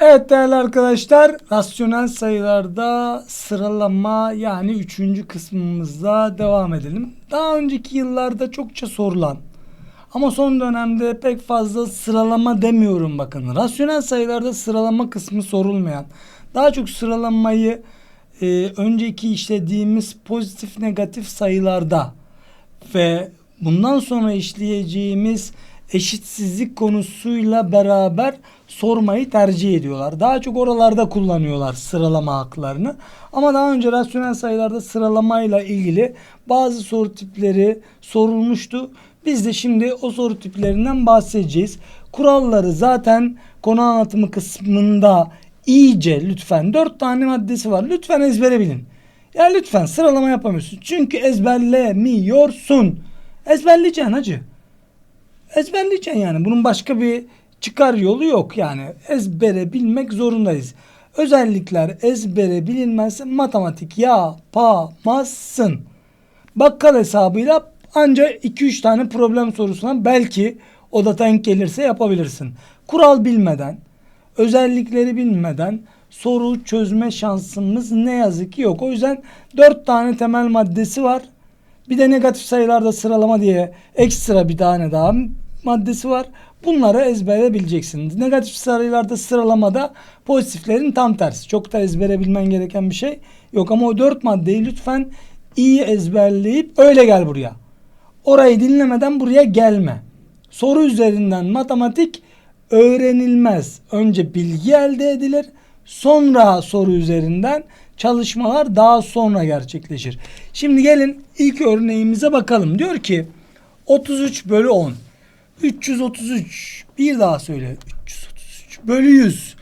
Evet değerli arkadaşlar, rasyonel sayılarda sıralama yani üçüncü kısmımızda devam edelim. Daha önceki yıllarda çokça sorulan ama son dönemde pek fazla sıralama demiyorum bakın. Rasyonel sayılarda sıralama kısmı sorulmayan, daha çok sıralamayı e, önceki işlediğimiz pozitif negatif sayılarda ve bundan sonra işleyeceğimiz eşitsizlik konusuyla beraber sormayı tercih ediyorlar. Daha çok oralarda kullanıyorlar sıralama haklarını. Ama daha önce rasyonel sayılarda sıralamayla ilgili bazı soru tipleri sorulmuştu. Biz de şimdi o soru tiplerinden bahsedeceğiz. Kuralları zaten konu anlatımı kısmında iyice lütfen dört tane maddesi var. Lütfen ezbere bilin. Ya lütfen sıralama yapamıyorsun. Çünkü ezberlemiyorsun. Ezberleyeceksin hacı. Ezberleyeceksin yani. Bunun başka bir çıkar yolu yok yani. Ezbere bilmek zorundayız. Özellikler ezbere bilinmezse matematik yapamazsın. Bakkal hesabıyla ancak 2-3 tane problem sorusuna belki o da denk gelirse yapabilirsin. Kural bilmeden, özellikleri bilmeden soru çözme şansımız ne yazık ki yok. O yüzden 4 tane temel maddesi var. Bir de negatif sayılarda sıralama diye ekstra bir tane daha maddesi var. Bunları ezbere bileceksiniz. Negatif sayılarda sıralamada pozitiflerin tam tersi. Çok da ezbere bilmen gereken bir şey yok ama o dört maddeyi lütfen iyi ezberleyip öyle gel buraya. Orayı dinlemeden buraya gelme. Soru üzerinden matematik öğrenilmez. Önce bilgi elde edilir. Sonra soru üzerinden çalışmalar daha sonra gerçekleşir. Şimdi gelin ilk örneğimize bakalım. Diyor ki 33 bölü 10. 333 bir daha söyle 333 bölü 100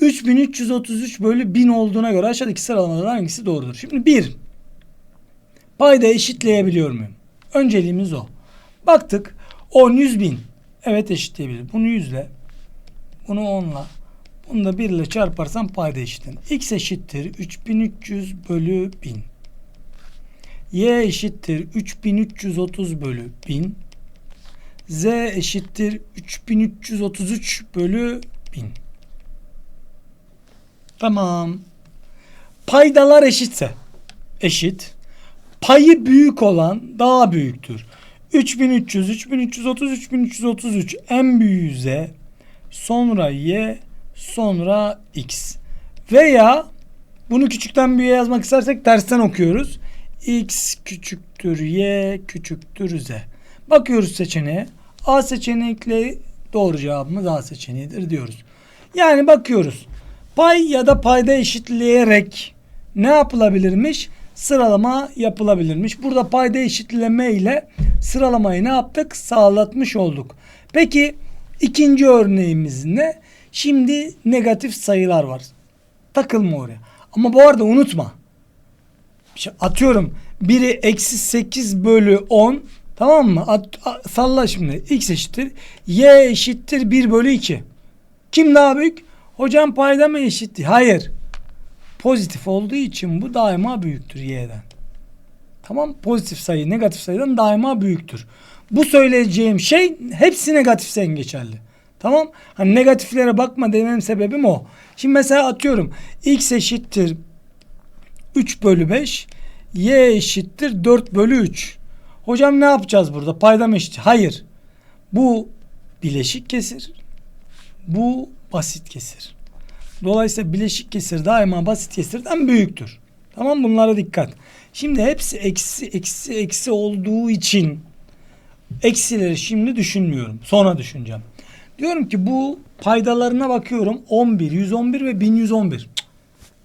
3333 bölü 1000 olduğuna göre aşağıdaki sıralamadan hangisi doğrudur? Şimdi bir payda eşitleyebiliyor muyum? Önceliğimiz o. Baktık 10 100 bin. Evet eşitleyebilir. Bunu 100 ile bunu 10 ile bunu da 1 ile çarparsam payda eşitlenir. X eşittir 3300 bölü 1000. Y eşittir 3330 bölü 1000. Z eşittir 3333 bölü 1000. Tamam. Paydalar eşitse eşit. Payı büyük olan daha büyüktür. 3300, 3330, 3333 en büyüğü Z, sonra Y, sonra X. Veya bunu küçükten büyüğe yazmak istersek tersten okuyoruz. X küçüktür Y küçüktür Z. Bakıyoruz seçeneğe. A seçenekle doğru cevabımız A seçeneğidir diyoruz. Yani bakıyoruz. Pay ya da payda eşitleyerek ne yapılabilirmiş? Sıralama yapılabilirmiş. Burada payda eşitleme ile sıralamayı ne yaptık? Sağlatmış olduk. Peki ikinci örneğimiz ne? Şimdi negatif sayılar var. Takılma oraya. Ama bu arada unutma. Atıyorum biri eksi 8 bölü 10 Tamam mı? At, at, salla şimdi. X eşittir. Y eşittir 1 bölü 2. Kim daha büyük? Hocam payda mı eşitti? Hayır. Pozitif olduğu için bu daima büyüktür Y'den. Tamam Pozitif sayı negatif sayıdan daima büyüktür. Bu söyleyeceğim şey hepsi negatifsen geçerli. Tamam. Hani negatiflere bakma demem sebebim o. Şimdi mesela atıyorum. X eşittir 3 bölü 5. Y eşittir 4 bölü 3. Hocam ne yapacağız burada? Paydam eşit. Hayır. Bu bileşik kesir. Bu basit kesir. Dolayısıyla bileşik kesir daima basit kesirden büyüktür. Tamam bunlara dikkat. Şimdi hepsi eksi eksi eksi olduğu için eksileri şimdi düşünmüyorum. Sonra düşüneceğim. Diyorum ki bu paydalarına bakıyorum. 11, 111 ve 1111. Cık.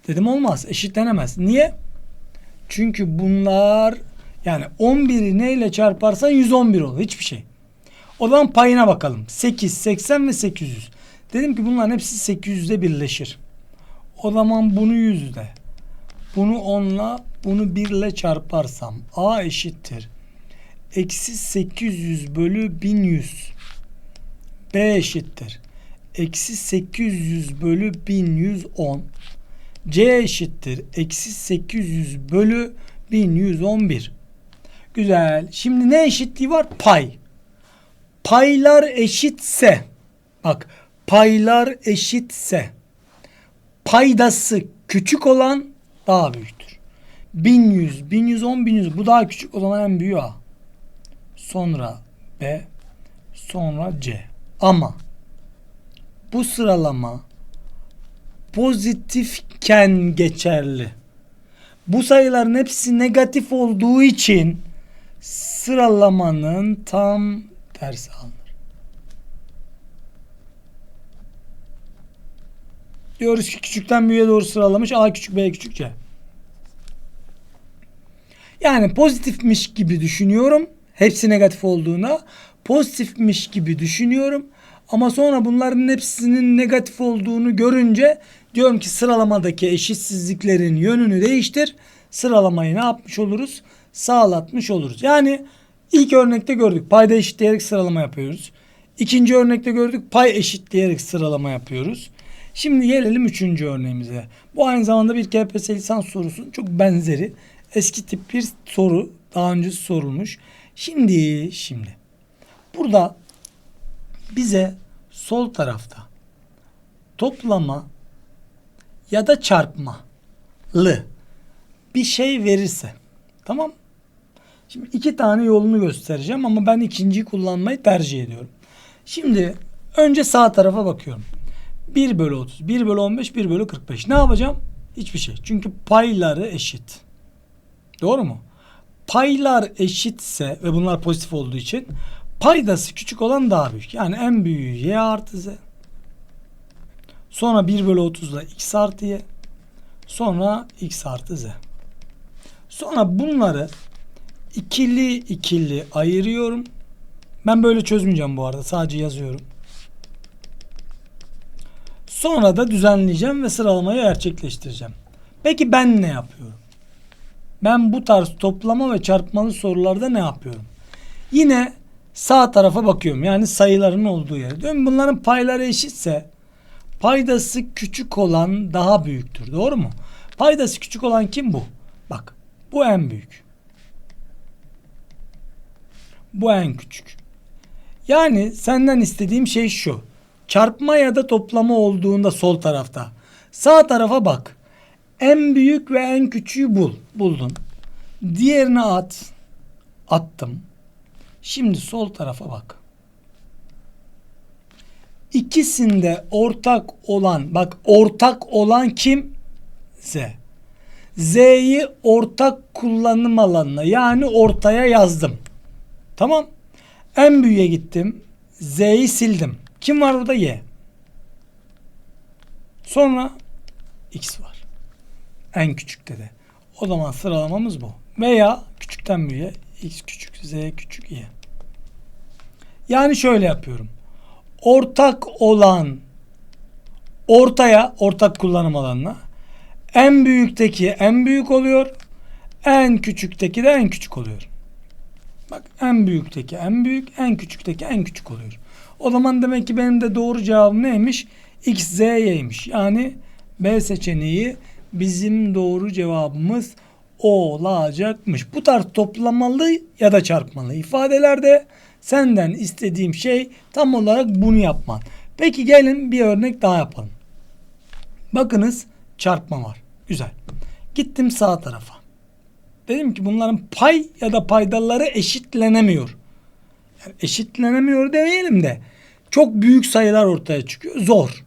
Dedim olmaz. Eşitlenemez. Niye? Çünkü bunlar yani 11'i neyle çarparsan 111 olur. Hiçbir şey. O zaman payına bakalım. 8, 80 ve 800. Dedim ki bunların hepsi 800'de birleşir. O zaman bunu 100'de. Bunu 10'la bunu 1 ile çarparsam A eşittir. Eksi 800 bölü 1100. B eşittir. Eksi 800 bölü 1110. C eşittir. Eksi 800 bölü 1111. Güzel. Şimdi ne eşitliği var? Pay. Paylar eşitse bak paylar eşitse paydası küçük olan daha büyüktür. 1100, 1110, 1100 bu daha küçük o zaman en büyüğü A. Sonra B, sonra C. Ama bu sıralama pozitifken geçerli. Bu sayıların hepsi negatif olduğu için sıralamanın tam tersi alınır. Diyoruz ki küçükten büyüğe doğru sıralamış. A küçük, B küçük, C. Yani pozitifmiş gibi düşünüyorum. Hepsi negatif olduğuna. Pozitifmiş gibi düşünüyorum. Ama sonra bunların hepsinin negatif olduğunu görünce diyorum ki sıralamadaki eşitsizliklerin yönünü değiştir. Sıralamayı ne yapmış oluruz? Sağlatmış oluruz. Yani ilk örnekte gördük. Payda eşitleyerek sıralama yapıyoruz. İkinci örnekte gördük. Pay eşitleyerek sıralama yapıyoruz. Şimdi gelelim üçüncü örneğimize. Bu aynı zamanda bir KPSS lisans sorusunun çok benzeri. Eski tip bir soru. Daha önce sorulmuş. Şimdi, şimdi. Burada bize sol tarafta toplama ya da çarpmalı bir şey verirse tamam Şimdi iki tane yolunu göstereceğim ama ben ikinciyi kullanmayı tercih ediyorum. Şimdi önce sağ tarafa bakıyorum. 1 bölü 30, 1 bölü 15, 1 bölü 45. Ne yapacağım? Hiçbir şey. Çünkü payları eşit. Doğru mu? Paylar eşitse ve bunlar pozitif olduğu için paydası küçük olan daha büyük. Yani en büyüğü y artı z. Sonra 1 bölü 30 ile x artı y. Sonra x artı z. Sonra bunları ikili ikili ayırıyorum. Ben böyle çözmeyeceğim bu arada. Sadece yazıyorum. Sonra da düzenleyeceğim ve sıralamayı gerçekleştireceğim. Peki ben ne yapıyorum? Ben bu tarz toplama ve çarpmalı sorularda ne yapıyorum? Yine sağ tarafa bakıyorum. Yani sayıların olduğu yere. Diyorum bunların payları eşitse paydası küçük olan daha büyüktür. Doğru mu? Paydası küçük olan kim bu? Bak bu en büyük. Bu en küçük. Yani senden istediğim şey şu. Çarpma ya da toplama olduğunda sol tarafta. Sağ tarafa bak. En büyük ve en küçüğü bul. Buldun. Diğerini at. Attım. Şimdi sol tarafa bak. İkisinde ortak olan, bak ortak olan kim? Z. Z'yi ortak kullanım alanına yani ortaya yazdım. Tamam. En büyüğe gittim. Z'yi sildim. Kim var burada? Y. Sonra X var. En küçükte de. O zaman sıralamamız bu. Veya küçükten büyüğe X küçük, Z küçük, Y. Yani şöyle yapıyorum. Ortak olan ortaya, ortak kullanım alanına en büyükteki en büyük oluyor. En küçükteki de en küçük oluyor. Bak en büyükteki en büyük, en küçükteki en küçük oluyor. O zaman demek ki benim de doğru cevabım neymiş? X, Z, Y'ymiş. Yani B seçeneği bizim doğru cevabımız olacakmış. Bu tarz toplamalı ya da çarpmalı ifadelerde senden istediğim şey tam olarak bunu yapman. Peki gelin bir örnek daha yapalım. Bakınız çarpma var. Güzel. Gittim sağ tarafa. Dedim ki bunların pay ya da paydaları eşitlenemiyor. Yani eşitlenemiyor demeyelim de çok büyük sayılar ortaya çıkıyor. Zor.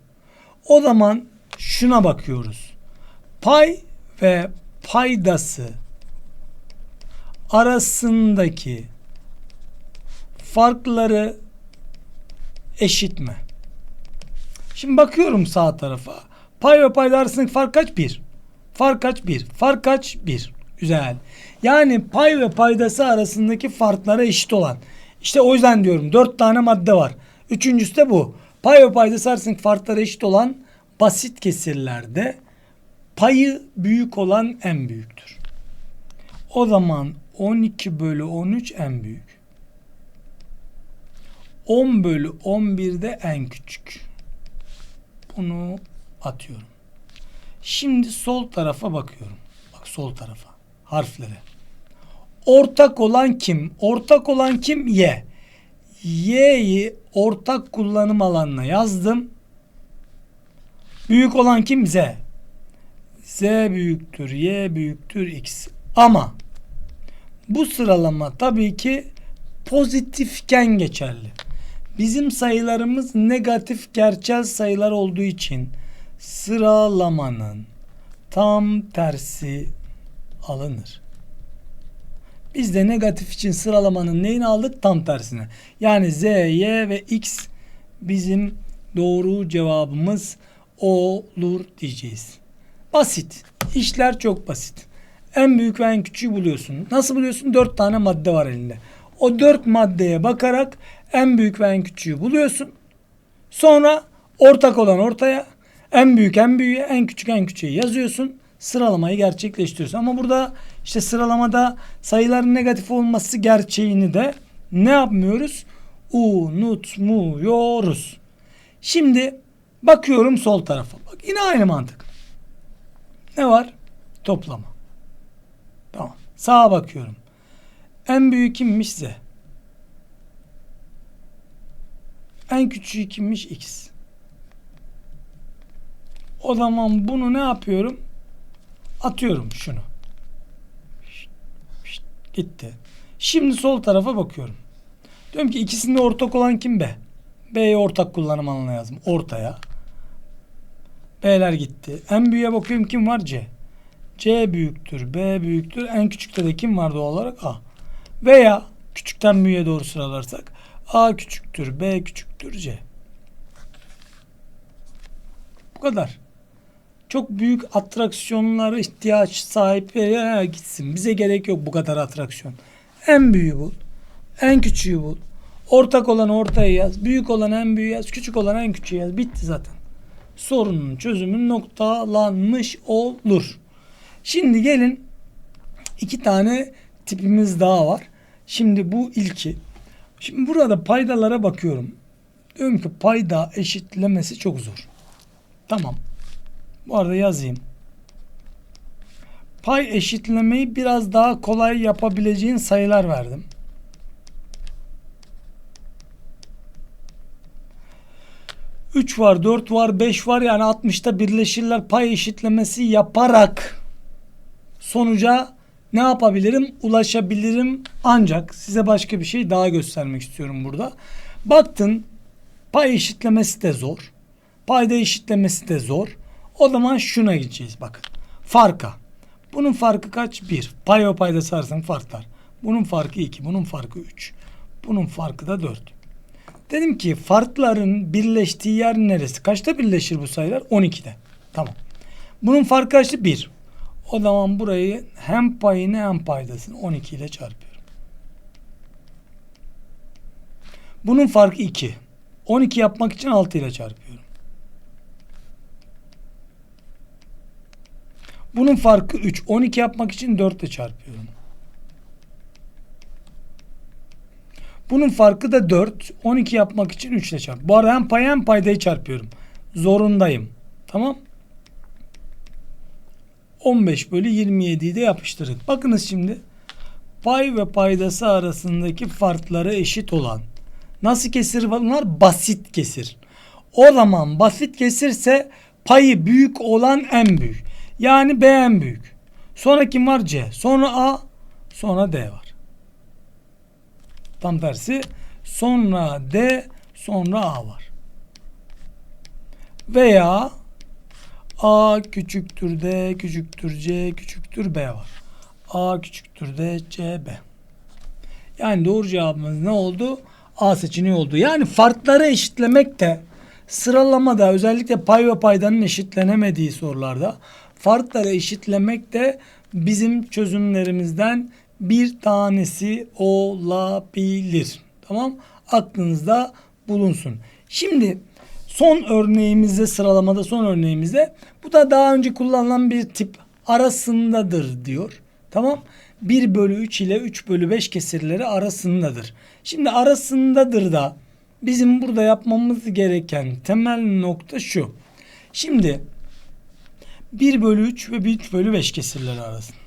O zaman şuna bakıyoruz. Pay ve paydası arasındaki farkları eşit mi? Şimdi bakıyorum sağ tarafa. Pay ve payda arasındaki fark kaç? Bir. Fark kaç? Bir. Fark kaç? Bir. Güzel. Yani pay ve paydası arasındaki farklara eşit olan. İşte o yüzden diyorum dört tane madde var. Üçüncüsü de bu. Pay ve paydası arasındaki farklara eşit olan basit kesirlerde payı büyük olan en büyüktür. O zaman 12 bölü 13 en büyük. 10 bölü 11 de en küçük. Bunu atıyorum. Şimdi sol tarafa bakıyorum. Bak sol tarafa. Harflere. Ortak olan kim? Ortak olan kim? Y. Y'yi ortak kullanım alanına yazdım. Büyük olan kim? Z. Z büyüktür, Y büyüktür, X. Ama bu sıralama tabii ki pozitifken geçerli. Bizim sayılarımız negatif gerçel sayılar olduğu için sıralamanın tam tersi alınır. Biz de negatif için sıralamanın neyini aldık? Tam tersine. Yani Z, Y ve X bizim doğru cevabımız olur diyeceğiz. Basit. İşler çok basit. En büyük ve en küçüğü buluyorsun. Nasıl buluyorsun? Dört tane madde var elinde. O dört maddeye bakarak en büyük ve en küçüğü buluyorsun. Sonra ortak olan ortaya, en büyük en büyüğe, en küçük en küçüğe yazıyorsun. Sıralamayı gerçekleştiriyorsun. Ama burada işte sıralamada sayıların negatif olması gerçeğini de ne yapmıyoruz? Unutmuyoruz. Şimdi bakıyorum sol tarafa. Bak yine aynı mantık. Ne var? Toplama. Tamam. Sağa bakıyorum. En büyük kimmiş Z? En küçüğü kimmiş X? O zaman bunu ne yapıyorum? Atıyorum şunu. Gitti. Şimdi sol tarafa bakıyorum. Diyorum ki ikisinde ortak olan kim B? B'ye ortak kullanım alanı yazdım. Ortaya. B'ler gitti. En büyüğe bakıyorum kim var? C. C büyüktür, B büyüktür. En küçükte de kim var doğal olarak? A. Veya küçükten büyüğe doğru sıralarsak A küçüktür, B küçüktür, C. Bu kadar. Çok büyük atraksiyonlara ihtiyaç sahipleri gitsin. Bize gerek yok bu kadar atraksiyon. En büyüğü bul. En küçüğü bul. Ortak olan ortaya yaz. Büyük olan en büyüğü yaz. Küçük olan en küçüğü yaz. Bitti zaten. Sorunun çözümü noktalanmış olur. Şimdi gelin iki tane tipimiz daha var. Şimdi bu ilki. Şimdi burada paydalara bakıyorum. Diyorum ki payda eşitlemesi çok zor. Tamam. Bu arada yazayım. Pay eşitlemeyi biraz daha kolay yapabileceğin sayılar verdim. Üç var, dört var, beş var yani 60'ta birleşirler pay eşitlemesi yaparak sonuca ne yapabilirim? Ulaşabilirim ancak size başka bir şey daha göstermek istiyorum burada. Baktın pay eşitlemesi de zor. Payda eşitlemesi de zor. O zaman şuna gideceğiz bakın. Farka. Bunun farkı kaç? 1. Pay ve payda sarsan farklar. Bunun farkı 2. Bunun farkı 3. Bunun farkı da 4. Dedim ki farkların birleştiği yer neresi? Kaçta birleşir bu sayılar? 12'de. Tamam. Bunun farkı kaçtı? 1. O zaman burayı hem payını hem paydasını 12 ile çarpıyorum. Bunun farkı 2. 12 yapmak için 6 ile çarpıyorum. Bunun farkı 3. 12 yapmak için 4 ile çarpıyorum. Bunun farkı da 4. 12 yapmak için 3 ile çarp. Bu arada hem pay hem paydayı çarpıyorum. Zorundayım. Tamam. 15 bölü 27'yi de yapıştırdık. Bakınız şimdi. Pay ve paydası arasındaki farkları eşit olan. Nasıl kesir bunlar? Basit kesir. O zaman basit kesirse payı büyük olan en büyük. Yani B en büyük. Sonra kim var? C. Sonra A. Sonra D var. Tam tersi. Sonra D. Sonra A var. Veya A küçüktür D küçüktür C küçüktür B var. A küçüktür D C B. Yani doğru cevabımız ne oldu? A seçeneği oldu. Yani farkları eşitlemek de sıralamada özellikle pay ve paydanın eşitlenemediği sorularda farkları eşitlemek de bizim çözümlerimizden bir tanesi olabilir. Tamam? Aklınızda bulunsun. Şimdi son örneğimizde sıralamada son örneğimizde bu da daha önce kullanılan bir tip arasındadır diyor. Tamam? 1 bölü 3 ile 3 bölü 5 kesirleri arasındadır. Şimdi arasındadır da bizim burada yapmamız gereken temel nokta şu. Şimdi 1 bölü 3 ve 3 bölü 5 kesirleri arasında.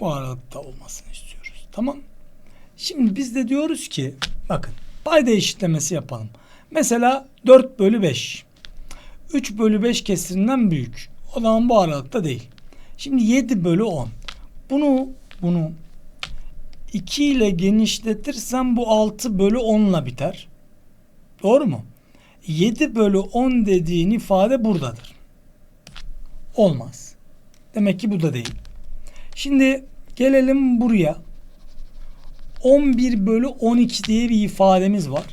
Bu aralıkta olmasını istiyoruz. Tamam. Şimdi biz de diyoruz ki bakın payda eşitlemesi yapalım. Mesela 4 bölü 5. 3 bölü 5 kesirinden büyük. O zaman bu aralıkta değil. Şimdi 7 bölü 10. Bunu bunu 2 ile genişletirsem bu 6 bölü 10 ile biter. Doğru mu? 7 bölü 10 dediğin ifade buradadır. Olmaz. Demek ki bu da değil. Şimdi gelelim buraya. 11 bölü 12 diye bir ifademiz var.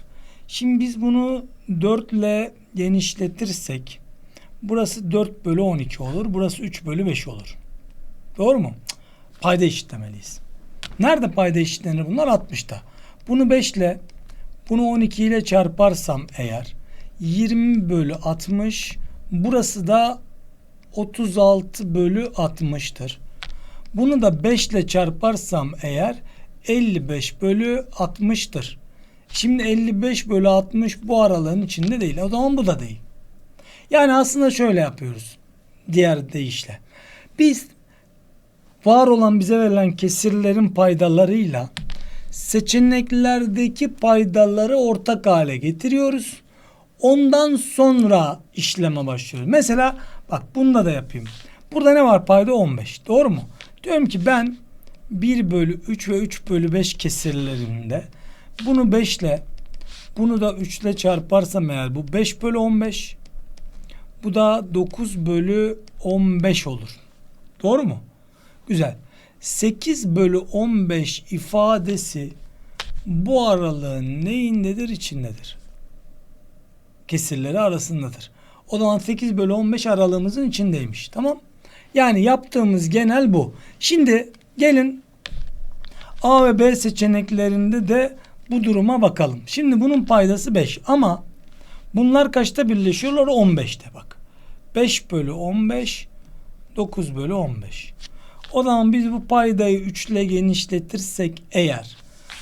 Şimdi biz bunu 4 ile genişletirsek burası 4 bölü 12 olur. Burası 3 bölü 5 olur. Doğru mu? Payda eşitlemeliyiz. Nerede payda eşitlenir bunlar? 60'ta. Bunu 5 ile bunu 12 ile çarparsam eğer 20 bölü 60 burası da 36 bölü 60'tır. Bunu da 5 ile çarparsam eğer 55 bölü 60'tır. Şimdi 55 bölü 60 bu aralığın içinde değil. O zaman bu da değil. Yani aslında şöyle yapıyoruz. Diğer deyişle. Biz var olan bize verilen kesirlerin paydalarıyla seçeneklerdeki paydaları ortak hale getiriyoruz. Ondan sonra işleme başlıyoruz. Mesela bak bunda da yapayım. Burada ne var payda 15. Doğru mu? Diyorum ki ben 1 bölü 3 ve 3 bölü 5 kesirlerinde bunu 5 ile bunu da 3 ile çarparsam eğer bu 5 bölü 15 bu da 9 bölü 15 olur. Doğru mu? Güzel. 8 bölü 15 ifadesi bu aralığın neyindedir? içindedir. Kesirleri arasındadır. O zaman 8 bölü 15 aralığımızın içindeymiş. Tamam. Yani yaptığımız genel bu. Şimdi gelin A ve B seçeneklerinde de bu duruma bakalım. Şimdi bunun paydası 5 ama bunlar kaçta birleşiyorlar? 15'te bak. 5 bölü 15 9 bölü 15. O zaman biz bu paydayı 3 ile genişletirsek eğer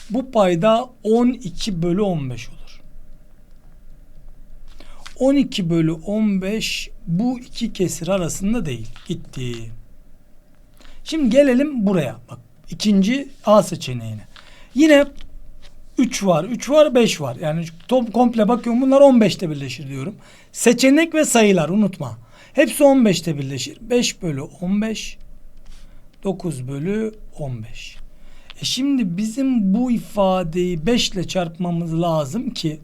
bu payda 12 bölü 15 olur. 12 bölü 15 bu iki kesir arasında değil. Gitti. Şimdi gelelim buraya. Bak ikinci A seçeneğine. Yine 3 var, 3 var, 5 var. Yani tom, komple bakıyorum bunlar 15'te birleşir diyorum. Seçenek ve sayılar unutma. Hepsi 15'te birleşir. 5 bölü 15 9 bölü 15. E şimdi bizim bu ifadeyi 5 ile çarpmamız lazım ki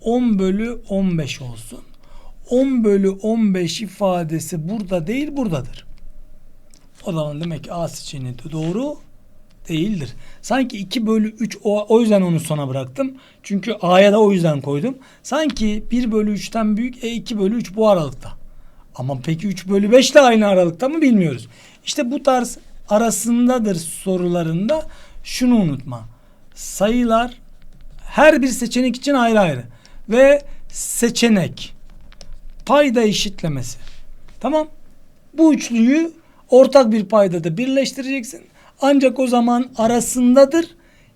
10 bölü 15 olsun. 10 bölü 15 ifadesi burada değil buradadır. O zaman demek ki A seçeneği de doğru değildir. Sanki 2 bölü 3 o, o yüzden onu sona bıraktım. Çünkü A'ya da o yüzden koydum. Sanki 1 bölü 3'ten büyük e 2 bölü 3 bu aralıkta. Ama peki 3 bölü 5 de aynı aralıkta mı bilmiyoruz. İşte bu tarz arasındadır sorularında şunu unutma. Sayılar her bir seçenek için ayrı ayrı ve seçenek payda eşitlemesi. Tamam. Bu üçlüyü ortak bir paydada birleştireceksin. Ancak o zaman arasındadır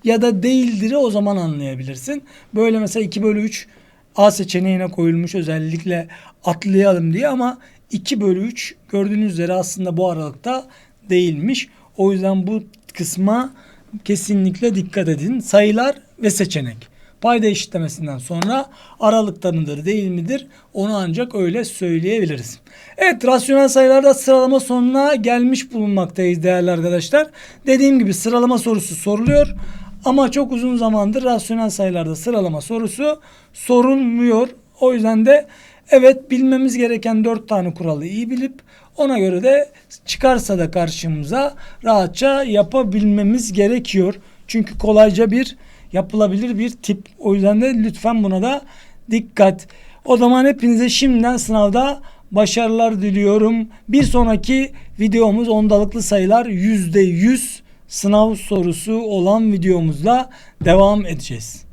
ya da değildir o zaman anlayabilirsin. Böyle mesela 2 bölü 3 A seçeneğine koyulmuş özellikle atlayalım diye ama 2 bölü 3 gördüğünüz üzere aslında bu aralıkta değilmiş. O yüzden bu kısma kesinlikle dikkat edin. Sayılar ve seçenek. Payda eşitlemesinden sonra aralıkta mıdır değil midir onu ancak öyle söyleyebiliriz. Evet rasyonel sayılarda sıralama sonuna gelmiş bulunmaktayız değerli arkadaşlar. Dediğim gibi sıralama sorusu soruluyor. Ama çok uzun zamandır rasyonel sayılarda sıralama sorusu sorulmuyor. O yüzden de evet bilmemiz gereken dört tane kuralı iyi bilip ona göre de çıkarsa da karşımıza rahatça yapabilmemiz gerekiyor. Çünkü kolayca bir yapılabilir bir tip. O yüzden de lütfen buna da dikkat. O zaman hepinize şimdiden sınavda başarılar diliyorum. Bir sonraki videomuz ondalıklı sayılar %100 sınav sorusu olan videomuzla devam edeceğiz.